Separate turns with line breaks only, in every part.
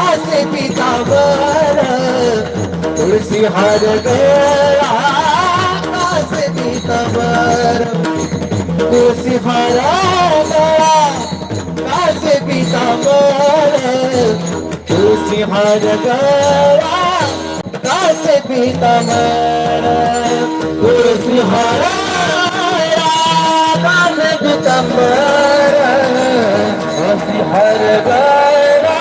असे पितावर तुळशी हार गळा असे हार गळा असे पितावर तुळशी हार कासे पितांबर असी हर गळा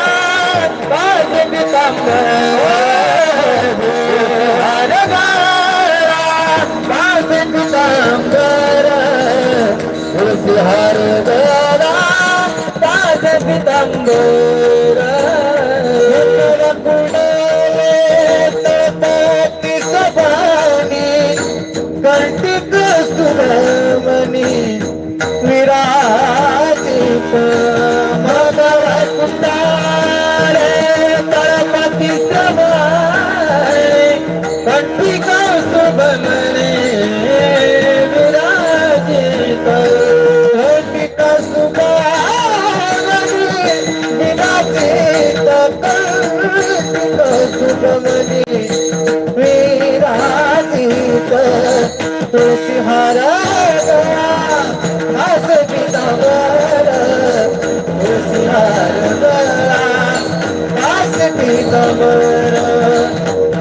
कासे पितांबर कर्टिक सुबमणे विराजित कर्टिक सुबमणी विराजित कर्टिक सुबमणी विराजित तुळशी हार गया हस पितांबर तुळशी हार गया हस पितांबर तुळशी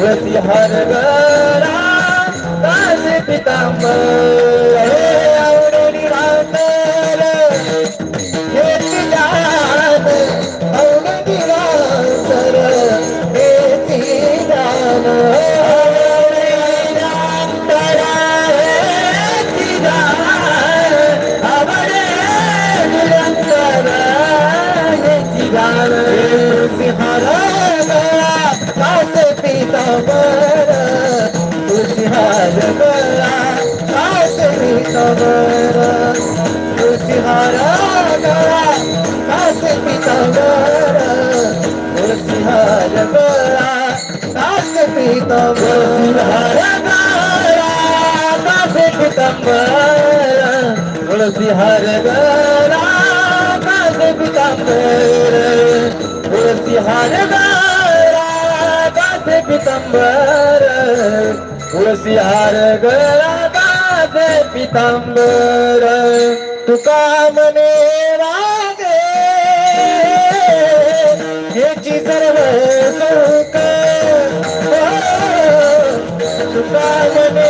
रसी तुळशी हार पितांबर. पितांबर तुळशीहार गळा कासे पितांबर तुळशीहार गळा कासे पितांबर गळा कासे पितांबर तुळशीहार गळा कासे पितांबर तुळशीहार गळा कासे पितांबर गळा पितांबर तुका मने रागे ह्याची सर्व सुख तुका मने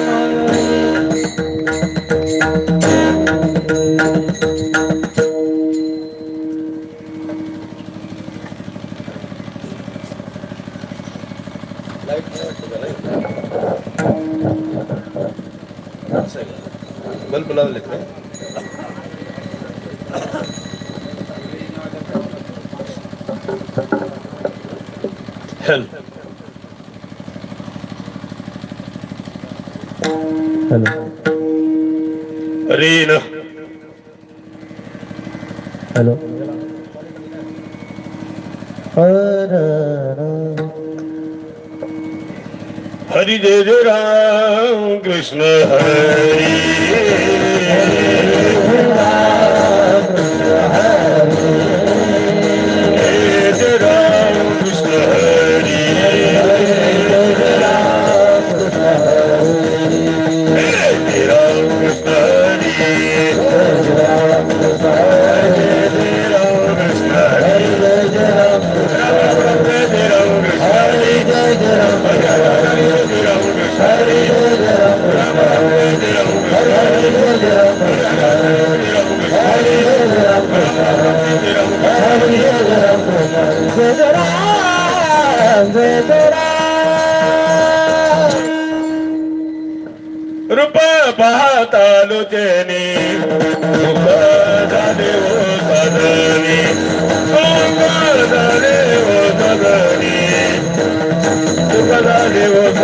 بل بلا حلو. حلو. رينا. حلو. હરિ જય રામ કૃષ્ણ હરિ. Yeah.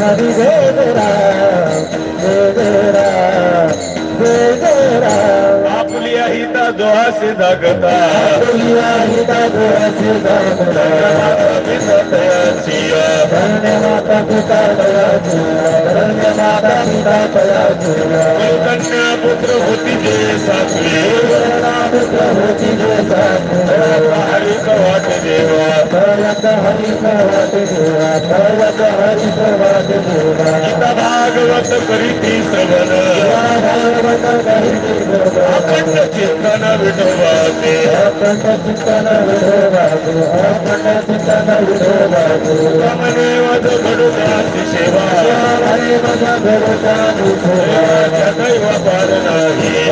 हरी
राम राम राम. आपल्या हिता दोहासे दागता
तुलिया हिता दामोदर
विसतयाचिया
धन्य माता पिता दयाची धन्य माता पिता दयाची
कन्या पुत्र होती जे सासरी
पुत्र होती जे
कवाट
कळत हरी कळत हरी
भागवत करीती श्रवण
भागवत करीती
अखंड चिंतन विठोबाचे.
अखंड चिंतन विठोबाचे अखंड चिंतन विठोबाचे.
मने वध घडुल्याची सेवा.
हरे घरचा विठोबा
त्या दैव पार नाही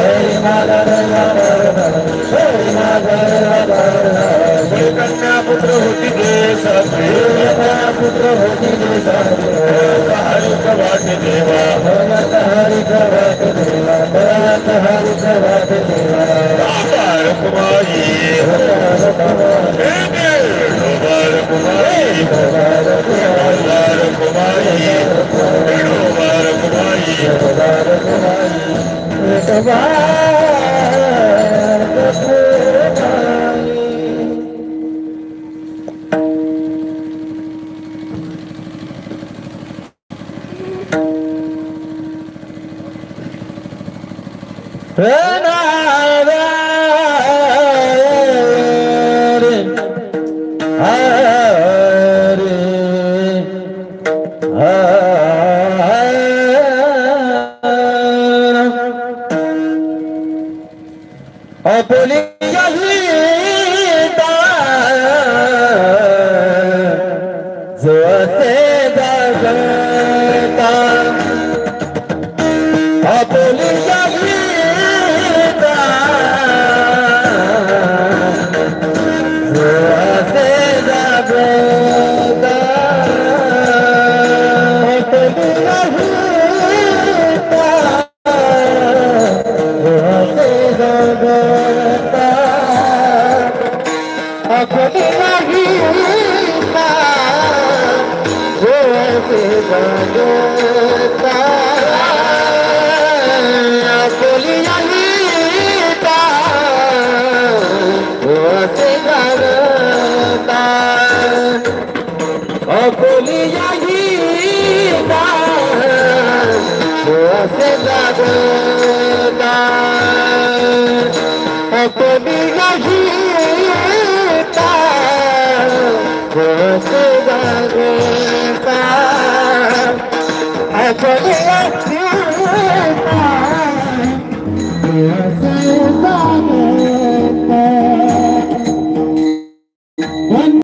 Bye. अपनी जो असे जगता आपली जगता जो असे जगता आपली जगता bolinha linda, sua cidadana, a bolinha linda, sua a bolinha